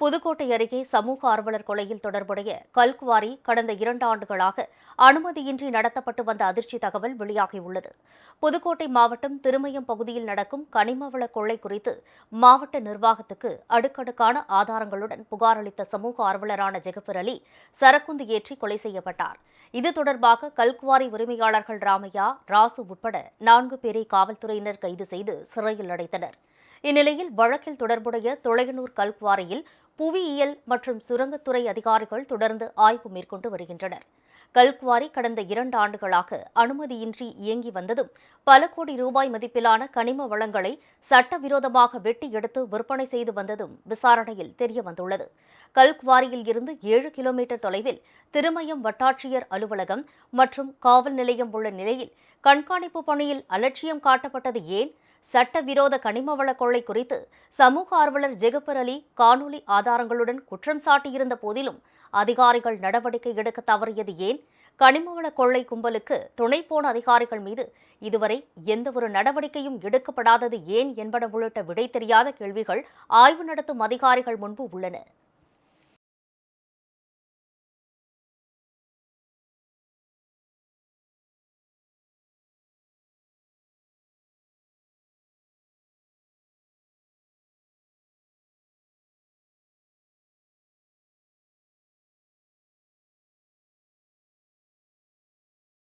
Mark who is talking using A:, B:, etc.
A: புதுக்கோட்டை அருகே சமூக ஆர்வலர் கொலையில் தொடர்புடைய கல்குவாரி கடந்த இரண்டு ஆண்டுகளாக அனுமதியின்றி நடத்தப்பட்டு வந்த அதிர்ச்சி தகவல் வெளியாகியுள்ளது. புதுக்கோட்டை மாவட்டம் திருமயம் பகுதியில் நடக்கும் கனிமவள கொள்ளை குறித்து மாவட்ட நிர்வாகத்துக்கு அடுக்கடுக்கான ஆதாரங்களுடன் புகார் அளித்த சமூக ஆர்வலரான ஜெகபர் அலி சரக்குந்து ஏற்றி கொலை செய்யப்பட்டார். இது தொடர்பாக கல்குவாரி உரிமையாளர்கள் ராமையா ராசு உட்பட நான்கு பேரை காவல்துறையினர் கைது செய்து சிறையில் அடைத்தனர். இந்நிலையில் வழக்கில் தொடர்புடைய தொலையனூர் கல்குவாரியில் புவியியல் மற்றும் சுரங்கத்துறை அதிகாரிகள் தொடர்ந்து ஆய்வு மேற்கொண்டு வருகின்றனர். கல்குவாரி கடந்த இரண்டு ஆண்டுகளாக அனுமதியின்றி இயங்கி வந்ததும் பல கோடி ரூபாய் மதிப்பிலான கனிம வளங்களை சட்டவிரோதமாக வெட்டி எடுத்து விற்பனை செய்து வந்ததும் விசாரணையில் தெரியவந்துள்ளது கல்குவாரியில் இருந்து ஏழு கிலோமீட்டர் தொலைவில் திருமயம் வட்டாட்சியர் அலுவலகம் மற்றும் காவல் நிலையம் உள்ள நிலையில் கண்காணிப்பு பணியில் அலட்சியம் காட்டப்பட்டது ஏன்? சட்டவிரோத கனிமவள கொள்ளை குறித்து சமூக ஆர்வலர் ஜெகபர் அலி காணொலி ஆதாரங்களுடன் குற்றம் சாட்டியிருந்த போதிலும் அதிகாரிகள் நடவடிக்கை எடுக்க தவறியது ஏன்? கனிமவள கொள்ளை கும்பலுக்கு துணை போன அதிகாரிகள் மீது இதுவரை எந்தவொரு நடவடிக்கையும் எடுக்கப்படாதது ஏன் என்பன உள்ளிட்ட விடை தெரியாத கேள்விகள் ஆய்வு நடத்தும் அதிகாரிகள் முன்பு உள்ளன.